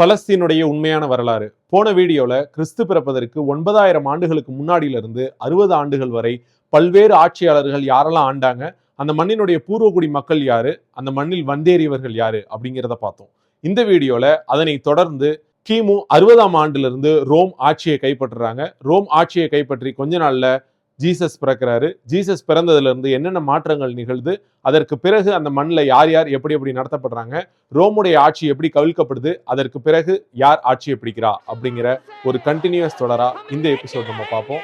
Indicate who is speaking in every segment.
Speaker 1: பலஸ்தீனுடைய உண்மையான வரலாறு. போன வீடியோவில் கிறிஸ்து பிறப்பதற்கு ஒன்பதாயிரம் ஆண்டுகளுக்கு முன்னாடியிலிருந்து அறுபது ஆண்டுகள் வரை பல்வேறு ஆட்சியாளர்கள் யாரெல்லாம் ஆண்டாங்க அந்த மண்ணினுடைய பூர்வகுடி மக்கள் யாரு அந்த மண்ணில் வந்தேறியவர்கள் யாரு அப்படிங்கிறத பார்த்தோம். இந்த வீடியோவில் அதனை தொடர்ந்து கிமு அறுபதாம் ஆண்டிலிருந்து ரோம் ஆட்சியை கைப்பற்றுறாங்க. ரோம் ஆட்சியை கைப்பற்றி கொஞ்ச நாளில் ஜீசஸ் பிறக்கிறாரு. ஜீசஸ் பிறந்ததுலேருந்து என்னென்ன மாற்றங்கள் நிகழ்ந்து அதற்கு பிறகு அந்த மண்ணில் யார் யார் எப்படி எப்படி நடத்தப்படுறாங்க ரோமுடைய ஆட்சி எப்படி கவிழ்க்கப்படுது அதற்கு பிறகு யார் ஆட்சியை பிடிக்கிறா அப்படிங்கிற ஒரு கண்டினியூஸ் தொடரா இந்த எபிசோட் நம்ம பார்ப்போம்.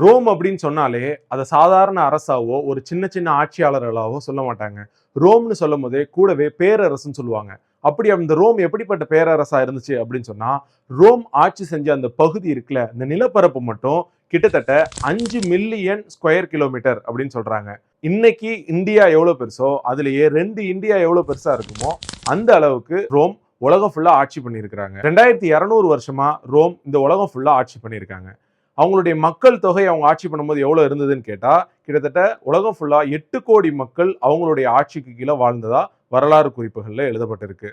Speaker 1: ரோம் அப்படின்னு சொன்னாலே அதை சாதாரண அரசாவோ ஒரு சின்ன சின்ன ஆட்சியாளர்களாவோ சொல்ல மாட்டாங்க. ரோம்னு சொல்லும் போதே கூடவே பேரரசுன்னு சொல்லுவாங்க. அப்படி அந்த ரோம் எப்படிப்பட்ட பேரரசா இருந்துச்சு அப்படின்னு சொன்னா ரோம் ஆட்சி செஞ்ச அந்த பகுதி இருக்குல்ல இந்த நிலப்பரப்பு மட்டும் கிட்டத்தட்ட அஞ்சு மில்லியன் ஸ்கொயர் கிலோமீட்டர் அப்படின்னு சொல்றாங்க. இன்னைக்கு இந்தியா எவ்வளவு பெருசோ அதுலயே ரெண்டு இந்தியா எவ்வளவு பெருசா இருக்குமோ அந்த அளவுக்கு ரோம் உலகம் ஃபுல்லா ஆட்சி பண்ணியிருக்கிறாங்க. ரெண்டாயிரத்தி இரநூறு வருஷமா ரோம் இந்த உலகம் ஃபுல்லா ஆட்சி பண்ணியிருக்காங்க. அவங்களுடைய மக்கள் தொகை அவங்க ஆட்சி பண்ணும்போது எவ்வளோ இருந்ததுன்னு கேட்டால் கிட்டத்தட்ட உலகம் ஃபுல்லாக எட்டு கோடி மக்கள் அவங்களுடைய ஆட்சிக்கு கீழே வாழ்ந்ததா வரலாறு குறிப்புகளில் எழுதப்பட்டிருக்கு.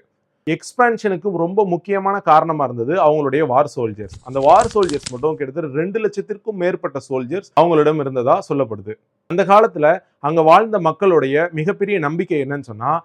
Speaker 1: எக்ஸ்பான்ஷனுக்கு ரொம்ப முக்கியமான காரணமாக இருந்தது அவங்களுடைய வார் சோல்ஜர்ஸ் அந்த வார் சோல்ஜர்ஸ் மட்டும் கிட்டத்தட்ட ரெண்டு லட்சத்திற்கும் மேற்பட்ட சோல்ஜர்ஸ் அவங்களிடம் இருந்ததா சொல்லப்படுது. அந்த காலத்தில் அங்கே வாழ்ந்த மக்களுடைய மிகப்பெரிய நம்பிக்கை என்னன்னு சொன்னால்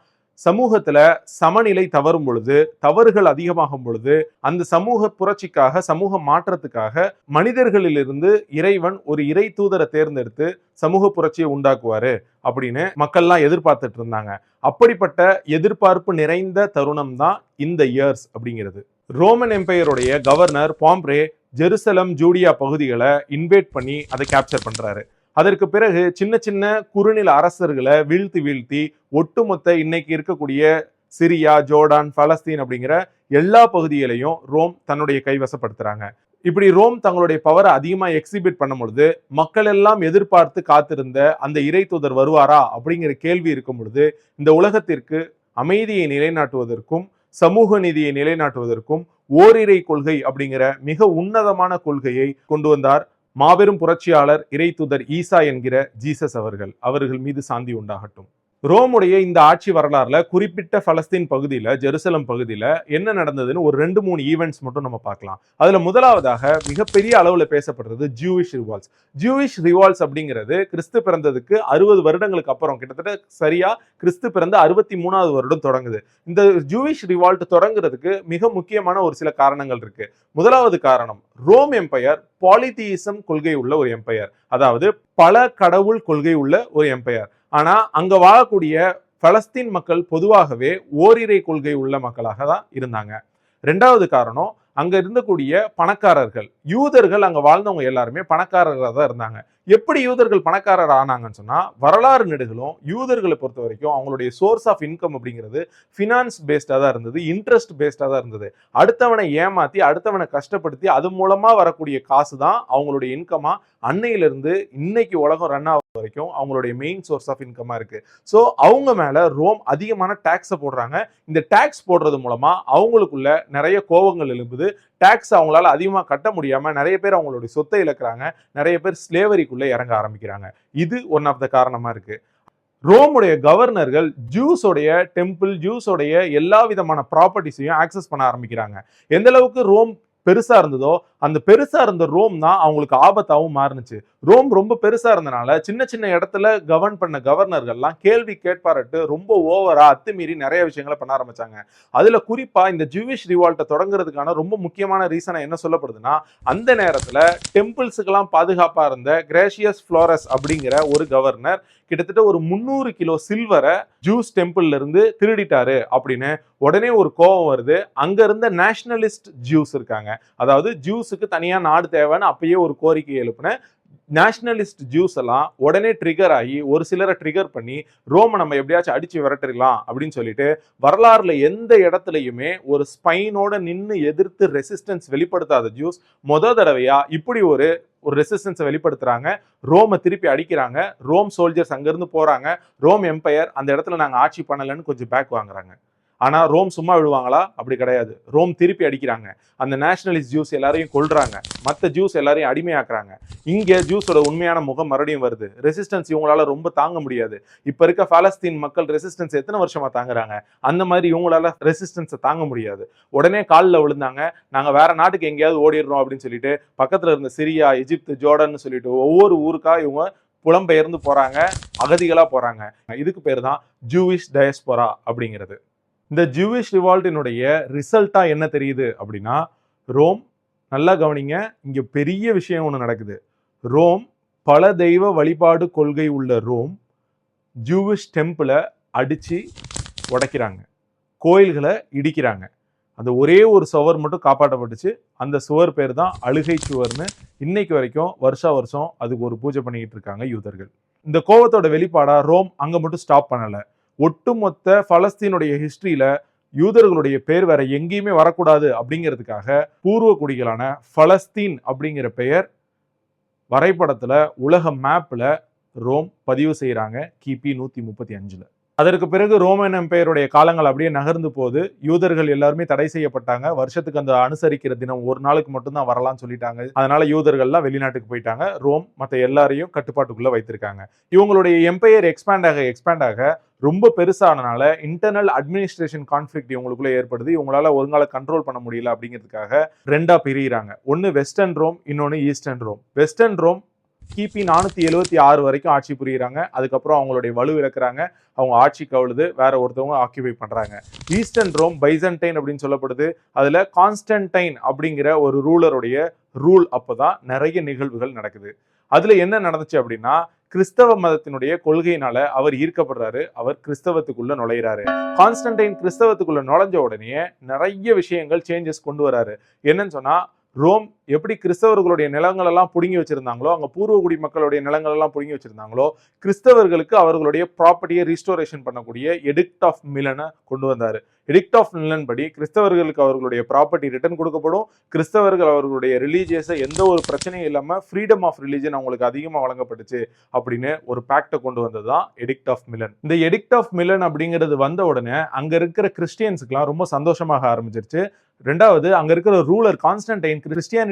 Speaker 1: சமூகத்துல சமநிலை தவறும் பொழுது தவறுகள் அதிகமாகும் பொழுது அந்த சமூக புரட்சிக்காக சமூக மாற்றத்துக்காக மனிதர்களிலிருந்து இறைவன் ஒரு இறை தூதரை தேர்ந்தெடுத்து சமூக புரட்சியை உண்டாக்குவாரு அப்படின்னு மக்கள்லாம் எதிர்பார்த்துட்டு இருந்தாங்க. அப்படிப்பட்ட எதிர்பார்ப்பு நிறைந்த தருணம் தான் இந்த இயர்ஸ் அப்படிங்கிறது. ரோமன் எம்பையருடைய கவர்னர் பாம்ப்ரே ஜெருசலம் ஜூடியா பகுதிகளை இன்வைட் பண்ணி அதை கேப்சர் பண்றாரு. அதற்கு பிறகு சின்ன சின்ன குறுநில அரசர்களை வீழ்த்தி வீழ்த்தி ஒட்டுமொத்த இன்னைக்கு இருக்கக்கூடிய சிரியா ஜோர்டான் பலஸ்தீன் அப்படிங்கிற எல்லா பகுதிகளையும் ரோம் தன்னுடைய கைவசப்படுத்துறாங்க. இப்படி ரோம் தங்களுடைய பவரை அதிகமாக எக்ஸிபிட் பண்ணும் பொழுது மக்கள் எல்லாம் எதிர்பார்த்து காத்திருந்த அந்த இறை தூதர் வருவாரா அப்படிங்கிற கேள்வி இருக்கும் பொழுது இந்த உலகத்திற்கு அமைதியை நிலைநாட்டுவதற்கும் சமூக நீதியை நிலைநாட்டுவதற்கும் ஓரிரை கொள்கை அப்படிங்கிற மிக உன்னதமான கொள்கையை கொண்டு வந்தார் மாபெரும் புரட்சியாளர் இறைத்துதர் ஈசா என்கிற ஜீசஸ் அவர்கள் அவர்கள் மீது சாந்தி உண்டாகட்டும். ரோமுடைய இந்த ஆட்சி வரலாறுல குறிப்பிட்ட பலஸ்தீன் பகுதியில ஜெருசலம் பகுதியில என்ன நடந்ததுன்னு ஒரு ரெண்டு மூணு ஈவெண்ட்ஸ் மட்டும் நம்ம பார்க்கலாம். அதுல முதலாவதாக மிகப்பெரிய அளவுல பேசப்படுறது ஜூவிஷ் ரிவால்ஸ் ஜூவிஷ் ரிவால்ஸ் அப்படிங்கிறது கிறிஸ்து பிறந்ததுக்கு அறுபது வருடங்களுக்கு அப்புறம் கிட்டத்தட்ட சரியா கிறிஸ்து பிறந்த அறுபத்தி மூணாவது வருடம் தொடங்குது. இந்த ஜூவிஷ் ரிவால்ட் தொடங்குறதுக்கு மிக முக்கியமான ஒரு சில காரணங்கள் இருக்கு. முதலாவது காரணம் ரோம் எம்பையர் பாலிதியிசம் கொள்கை உள்ள ஒரு எம்பையர் அதாவது பல கடவுள் கொள்கை உள்ள ஒரு எம்பையர் ஆனால் அங்கே வாழக்கூடிய பலஸ்தீன் மக்கள் பொதுவாகவே ஓரிரை கொள்கை உள்ள மக்களாக தான் இருந்தாங்க. ரெண்டாவது காரணம் அங்க இருந்தக்கூடிய பணக்காரர்கள் யூதர்கள் அங்க வாழ்ந்தவங்க எல்லாருமே பணக்காரர்களாக தான் இருந்தாங்க. எப்படி யூதர்கள் பணக்காரர் ஆனாங்கன்னு சொன்னால் வரலாறு நெடுகளும் யூதர்களை பொறுத்த வரைக்கும் அவங்களுடைய சோர்ஸ் ஆஃப் இன்கம் அப்படிங்கிறது ஃபினான்ஸ் பேஸ்டாக தான் இருந்தது இன்ட்ரெஸ்ட் பேஸ்டாக தான் இருந்தது. அடுத்தவனை ஏமாற்றி அடுத்தவனை கஷ்டப்படுத்தி அது மூலமாக வரக்கூடிய காசு தான் அவங்களுடைய இன்கமாக அன்னையிலிருந்து இன்னைக்கு உலகம் ரன் ஆகும் வரைக்கும் அவங்களுடைய மெயின் சோர்ஸ் ஆஃப் இன்கமாக இருக்குது ஸோ அவங்க மேலே ரோம் அதிகமான டேக்ஸை போடுறாங்க. இந்த டேக்ஸ் போடுறது மூலமாக அவங்களுக்குள்ள நிறைய கோபங்கள் எழும்புது. டேக்ஸ் அவங்களால அதிகமாக கட்ட முடியாமல் நிறைய பேர் அவங்களுடைய சொத்தை இழக்கிறாங்க. நிறைய பேர் ஸ்லேவரிக்குள்ளே இறங்க ஆரம்பிக்கிறாங்க. இது ஒன் ஆஃப் த காரணமாக இருக்குது ரோமுடைய கவர்னர்கள் ஜூஸோடைய டெம்பிள் ஜூஸோடைய எல்லா விதமான ப்ராப்பர்ட்டிஸையும் ஆக்சஸ் பண்ண ஆரம்பிக்கிறாங்க. எந்த அளவுக்கு ரோம் பெருசாக இருந்ததோ அந்த பெருசா இருந்த ரோம் தான் அவங்களுக்கு ஆபத்தாகவும் மாறுனுச்சு. ரோம் ரொம்ப பெருசா இருந்தனால சின்ன சின்ன இடத்துல கவர்ன் பண்ண கவர்னர்கள்லாம் கேள்வி கேட்பாரட்டு ரொம்ப ஓவரா அத்துமீறி நிறைய விஷயங்களை பண்ண ஆரம்பிச்சாங்க. அதுல குறிப்பா இந்த ஜூவிஷ் ரிவால்ட்டை தொடங்குறதுக்கான ரொம்ப முக்கியமான ரீசனை என்ன சொல்லப்படுதுன்னா அந்த நேரத்துல டெம்பிள்ஸுக்கெல்லாம் பாதுகாப்பா இருந்த கிரேஷியஸ் ஃப்ளோரஸ் அப்படிங்கிற ஒரு கவர்னர் கிட்டத்தட்ட ஒரு முந்நூறு கிலோ சில்வரை ஜூஸ் டெம்பிள்ல இருந்து திருடிட்டாரு அப்படின்னு உடனே ஒரு கோபம் வருது. அங்க இருந்த நேஷனலிஸ்ட் ஜூஸ் இருக்காங்க. அதாவது ஜூஸ் ஜூஸுக்கு தனியாக நாடு தேவைன்னு அப்பயே ஒரு கோரிக்கை எழுப்பின நேஷனலிஸ்ட் ஜூஸ் எல்லாம் உடனே ட்ரிகர் ஆகி ஒரு சிலரை ட்ரிகர் பண்ணி ரோமை நம்ம எப்படியாச்சும் அடிச்சு விரட்டிடலாம் அப்படின்னு சொல்லிட்டு வரலாறுல எந்த இடத்துலையுமே ஒரு ஸ்பைனோட நின்று எதிர்த்து ரெசிஸ்டன்ஸ் வெளிப்படுத்தாத ஜூஸ் மொத தடவையா இப்படி ஒரு ஒரு ரெசிஸ்டன்ஸை வெளிப்படுத்துறாங்க. ரோமை திருப்பி அடிக்கிறாங்க. ரோம் சோல்ஜர்ஸ் அங்கேருந்து போகிறாங்க ரோம் எம்பையர் அந்த இடத்துல நாங்கள் ஆட்சி பண்ணலைன்னு கொஞ்சம் பேக் வாங்குறாங்க. ஆனால் ரோம் சும்மா விடுவாங்களா அப்படி கிடையாது. ரோம் திருப்பி அடிக்கிறாங்க. அந்த நேஷனலிஸ்ட் ஜூஸ் எல்லாரையும் கொள்றாங்க மற்ற ஜூஸ் எல்லாரையும் அடிமையாக்குறாங்க. இங்கே ஜூஸோட உண்மையான முகம் மறுபடியும் வருது. ரெசிஸ்டன்ஸ் இவங்களால ரொம்ப தாங்க முடியாது. இப்போ இருக்க பாலஸ்தீன் மக்கள் ரெசிஸ்டன்ஸ் எத்தனை வருஷமா தாங்குறாங்க? அந்த மாதிரி இவங்களால ரெசிஸ்டன்ஸை தாங்க முடியாது. உடனே காலில் விழுந்தாங்க. நாங்கள் வேற நாட்டுக்கு எங்கேயாவது ஓடிடுறோம் அப்படின்னு சொல்லிட்டு பக்கத்தில் இருந்த சிரியா எஜிப்து ஜோர்டன் சொல்லிட்டு ஒவ்வொரு ஊருக்கா இவங்க புலம்பெயர்ந்து போறாங்க. அகதிகளாக போறாங்க. இதுக்கு பேர் தான் ஜூவிஷ் டயஸ்போரா அப்படிங்கிறது. இந்த ஜூவிஷ் ரிவால்ட்டினுடைய ரிசல்ட்டாக என்ன தெரியுது அப்படின்னா ரோம் நல்லா கவனிங்க இங்கே பெரிய விஷயம் ஒன்று நடக்குது. ரோம் பல தெய்வ வழிபாடு கொள்கை உள்ள ரோம் ஜூவிஷ் டெம்பிளை அடித்து உடைக்கிறாங்க. கோயில்களை இடிக்கிறாங்க. அந்த ஒரே ஒரு சுவர் மட்டும் காப்பாற்றப்பட்டுச்சு. அந்த சுவர் பேர் தான் அழுகை சுவர்னு. இன்னைக்கு வரைக்கும் வருஷா வருஷம் அதுக்கு ஒரு பூஜை பண்ணிக்கிட்டு இருக்காங்க யூதர்கள். இந்த கோவத்தோட வெளிப்பாடாக ரோம் அங்கே மட்டும் ஸ்டாப் பண்ணலை. ஒட்டுமொத்த பலஸ்தீனுடைய ஹிஸ்டரியில யூதர்களுடைய பேர் வேற எங்கேயுமே வரக்கூடாது அப்படிங்கிறதுக்காக பூர்வ குடிகளான பலஸ்தீன் அப்படிங்கிற பெயர் வரைபடத்துல உலக மேப்ல ரோம் பதிவு செய்கிறாங்க கிபி நூத்தி முப்பத்தி அஞ்சுல. அதற்கு பிறகு ரோமன் எம்பையருடைய காலங்கள் அப்படியே நகர்ந்து போது யூதர்கள் எல்லாருமே தடை செய்யப்பட்டாங்க. வருஷத்துக்கு அந்த அனுசரிக்கிற தினம் ஒரு நாளுக்கு மட்டும்தான் வரலாம்னு சொல்லிட்டாங்க. அதனால யூதர்கள்லாம் வெளிநாட்டுக்கு போயிட்டாங்க. ரோம் மற்ற எல்லாரையும் கட்டுப்பாட்டுக்குள்ள வைத்திருக்காங்க. இவங்களுடைய எம்பையர் எக்ஸ்பேண்ட் ஆக எக்ஸ்பேண்ட் ஆக ரொம்ப பெருசானனால இன்டர்னல் அட்மினிஸ்ட்ரேஷன் கான்ஃப்ளிக்ட் இவங்களுக்குள்ள ஏற்படுது. இவங்களால ஒருங்கால கண்ட்ரோல் பண்ண முடியல அப்படிங்கிறதுக்காக ரெண்டா பிரியிறாங்க. ஒன்னு வெஸ்டர்ன் ரோம் இன்னொன்னு ஈஸ்டர்ன் ரோம். வெஸ்டர்ன் ரோம் கிபி நானூத்தி எழுபத்தி ஆறு வரைக்கும் ஆட்சி புரியுறாங்க. அதுக்கப்புறம் அவங்களுடைய வலு இழக்கிறாங்க அவங்க ஆட்சி கவுழுது வேற ஒருத்தவங்க ஆக்கியபை பண்றாங்க. ஈஸ்டர்ன் ரோம் பைசன்டைன் அப்படின்னு சொல்லப்படுது. அதுல கான்ஸ்டன்டைன் அப்படிங்கிற ஒரு ரூலருடைய ரூல் அப்போதான் நிறைய நிகழ்வுகள் நடக்குது. அதுல என்ன நடந்துச்சு அப்படின்னா கிறிஸ்தவ மதத்தினுடைய கொள்கையினால அவர் ஈர்க்கப்படுறாரு. அவர் கிறிஸ்தவத்துக்குள்ள நுழையிறாரு. கான்ஸ்டன்டைன் கிறிஸ்தவத்துக்குள்ள நுழைஞ்ச உடனே நிறைய விஷயங்கள் சேஞ்சஸ் கொண்டு வராரு. என்னன்னு சொன்னா ரோம் எப்படி கிறிஸ்தவர்களுடைய நிலங்கள் எல்லாம் புடுங்கி வச்சிருந்தாங்களோ அங்கே பூர்வகுடி மக்களுடைய நிலங்கள் எல்லாம் புடுங்கி வச்சிருந்தாங்களோ கிறிஸ்தவர்களுக்கு அவர்களுடைய ப்ராப்பர்ட்டியை ரீஸ்டோரேஷன் பண்ணக்கூடிய எடிக்ட் ஆஃப் மிலனை கொண்டு வந்தார். எடிக்ட் ஆஃப் மிலன் படி கிறிஸ்தவர்களுக்கு அவர்களுடைய ப்ராப்பர்ட்டி ரிட்டர்ன் கொடுக்கப்படும். கிறிஸ்தவர்கள் அவர்களுடைய ரிலீஜியஸை எந்த ஒரு பிரச்சனையும் இல்லாமல் ஃப்ரீடம் ஆஃப் ரிலீஜன் அவங்களுக்கு அதிகமாக வழங்கப்பட்டுச்சு அப்படின்னு ஒரு பேக்டை கொண்டு வந்தது தான் எடிக்ட் ஆஃப் மிலன் இந்த எடிக்ட் ஆஃப் மிலன் அப்படிங்கிறது வந்த உடனே அங்கே இருக்கிற கிறிஸ்டியன்ஸுக்குலாம் ரொம்ப சந்தோஷமாக ஆரம்பிச்சிருச்சு. ரெண்டாவது அங்கே இருக்கிற ரூலர் கான்ஸ்டன்டைன்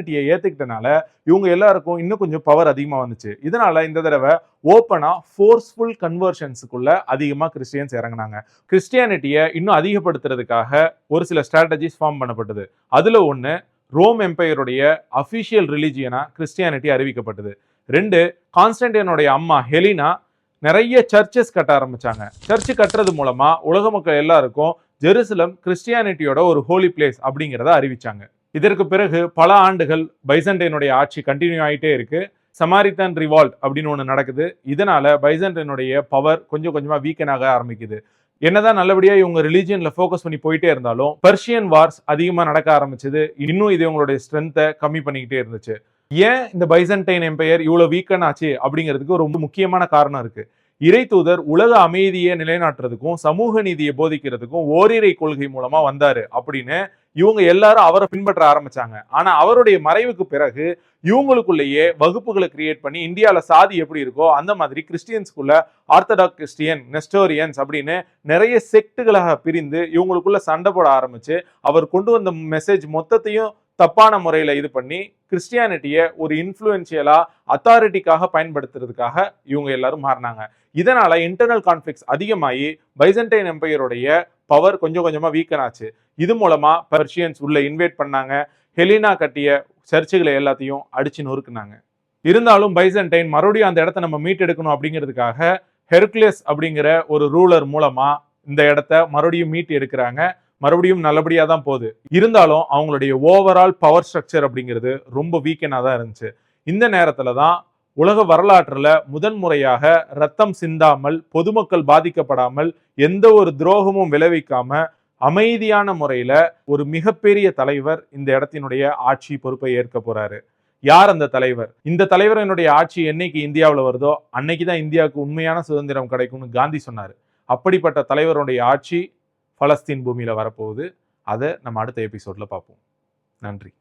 Speaker 1: கிறிஸ்டியானிட்டியை ஏத்துக்கிட்டனால இவங்க எல்லாருக்கும் இன்னும் கொஞ்சம் பவர் அதிகமா வந்துச்சு. இதனால இந்த தடவை ஓப்பனா ஃபோர்ஸ்ஃபுல் கன்வர்ஷன்ஸுக்குள்ள அதிகமா கிறிஸ்டியன்ஸ் இறங்குனாங்க. கிறிஸ்டியானிட்டியை இன்னும் அதிகப்படுத்துறதுக்காக ஒரு சில ஸ்ட்ராட்டஜிஸ் ஃபார்ம் பண்ணப்பட்டது. அதுல ஒன்று ரோம் எம்பையருடைய அஃபிஷியல் ரிலிஜியனாக கிறிஸ்டியானிட்டி அறிவிக்கப்பட்டது. ரெண்டு கான்ஸ்டன்டைனுடைய அம்மா ஹெலினா நிறைய சர்ச்சஸ் கட்ட ஆரம்பிச்சாங்க. சர்ச் கட்டுறது மூலமா உலக மக்கள் எல்லாருக்கும் ஜெருசலம் கிறிஸ்டியானிட்டியோட ஒரு ஹோலி பிளேஸ் அப்படிங்கிறத அறிவிச்சாங்க. இதற்கு பிறகு பல ஆண்டுகள் பைசண்டைனுடைய ஆட்சி கண்டினியூ ஆகிட்டே இருக்கு. சமாரித்தன் ரிவால்ட் அப்படின்னு ஒன்று நடக்குது. இதனால பைசண்டைனுடைய பவர் கொஞ்சம் கொஞ்சமாக வீக்கன் ஆக ஆரம்பிக்குது. என்னதான் நல்லபடியாக இவங்க ரிலீஜியனில் ஃபோக்கஸ் பண்ணி போயிட்டே இருந்தாலும் பர்ஷியன் வார்ஸ் அதிகமாக நடக்க ஆரம்பிச்சது. இன்னும் இது இவங்களுடைய ஸ்ட்ரென்த்தை கம்மி பண்ணிக்கிட்டே இருந்துச்சு. ஏன் இந்த பைசன்டைன் எம்பையர் இவ்வளோ வீக்கன் ஆச்சு அப்படிங்கிறதுக்கு ரொம்ப முக்கியமான காரணம் இருக்கு. இறை தூதர் உலக அமைதியை நிலைநாட்டுறதுக்கும் சமூக நீதியை போதிக்கிறதுக்கும் ஓரிரை கொள்கை மூலமா வந்தாரு அப்படின்னு இவங்க எல்லாரும் அவரை பின்பற்ற ஆரம்பிச்சாங்க. ஆனா அவருடைய மறைவுக்கு பிறகு இவங்களுக்குள்ளேயே வகுப்புகளை கிரியேட் பண்ணி இந்தியாவில் சாதி எப்படி இருக்கோ அந்த மாதிரி கிறிஸ்டியன்ஸ்குள்ள ஆர்த்தடாக் கிறிஸ்டியன் நெஸ்டோரியன்ஸ் அப்படின்னு நிறைய செக்டுகளாக பிரிந்து இவங்களுக்குள்ள சண்டை போட ஆரம்பிச்சு அவர் கொண்டு வந்த மெசேஜ் மொத்தத்தையும் தப்பான முறையில் இது பண்ணி கிறிஸ்டியானிட்டியை ஒரு இன்ஃப்ளூயன்ஷியலாக அத்தாரிட்டிக்காக பயன்படுத்துறதுக்காக இவங்க எல்லாரும் மாறினாங்க. இதனால் இன்டர்னல் கான்ஃப்ளிக்ஸ் அதிகமாகி பைசன்டைன் எம்பையருடைய பவர் கொஞ்சம் கொஞ்சமாக வீக்கன் ஆச்சு. இது மூலமா பர்ஷியன்ஸ் உள்ள இன்வைட் பண்ணாங்க. ஹெலினா கட்டிய சர்ச்சுகளை எல்லாத்தையும் அடிச்சு நொறுக்குனாங்க. இருந்தாலும் பைசன்டைன் மறுபடியும் அந்த இடத்த நம்ம மீட்டெடுக்கணும் அப்படிங்கிறதுக்காக ஹெர்குலஸ் அப்படிங்கிற ஒரு ரூலர் மூலமா இந்த இடத்த மறுபடியும் மீட்டு எடுக்கிறாங்க. மறுபடியும் நல்லபடியா தான் போகுது. இருந்தாலும் அவங்களுடைய ஓவரால் பவர் ஸ்ட்ரக்சர் அப்படிங்கிறது ரொம்ப வீக்கனாக தான் இருந்துச்சு. இந்த நேரத்துல தான் உலக வரலாற்றில் முதன்முறையாக ரத்தம் சிந்தாமல் பொதுமக்கள் பாதிக்கப்படாமல் எந்த ஒரு துரோகமும் விளைவிக்காம அமைதியான முறையில் ஒரு மிகப்பெரிய தலைவர் இந்த இடத்தினுடைய ஆட்சி பொறுப்பை ஏற்க போறாரு. யார் அந்த தலைவர்? இந்த தலைவரினுடைய ஆட்சி என்னைக்கு இந்தியாவில் வருதோ அன்னைக்கு தான் இந்தியாவுக்கு உண்மையான சுதந்திரம் கிடைக்கும்னு காந்தி சொன்னார். அப்படிப்பட்ட தலைவருடைய ஆட்சி பலஸ்தீன் பூமியில் வரப்போகுது. அதை நம்ம அடுத்த எபிசோடில் பார்ப்போம். நன்றி.